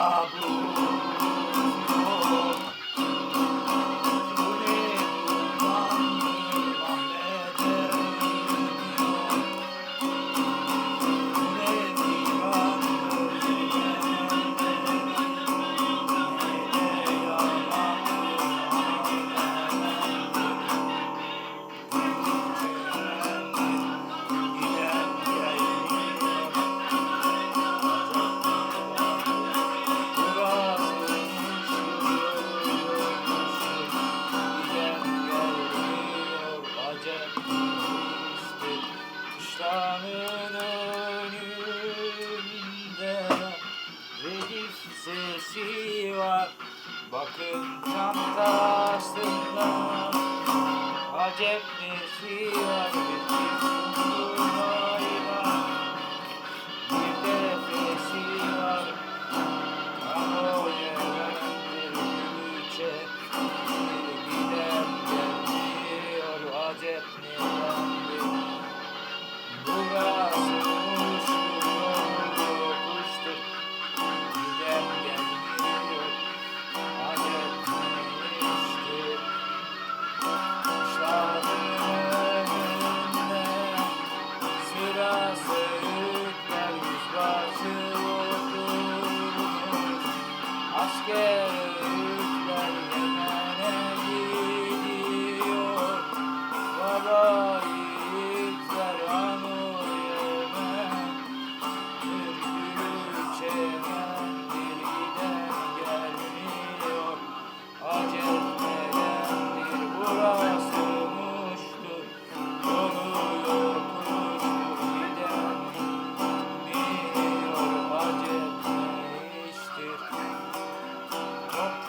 diabo. Var Bakın çantasında Acep nesi var Bir çift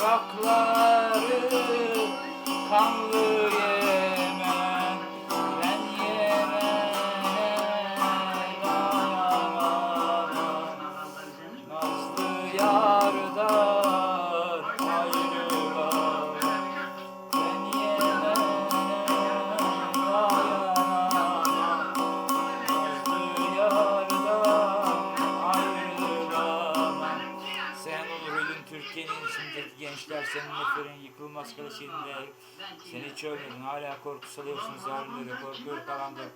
Toprakları kanlı Yemen İçindeki gençler senin neferin yıkılmaz kalesinde. Sen hiç ölmedin hala korku salıyorsun zalimlere korkuyor karanlık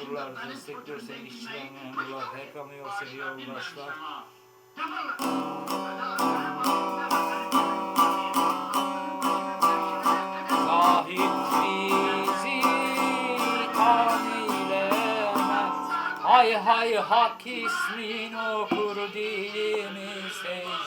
Buralar destekliyor seni işçiler memurlar Hep anıyor seni yoldaşlar. Zahid bizi tanıylemez Hay hay hak ismin okur dilimiz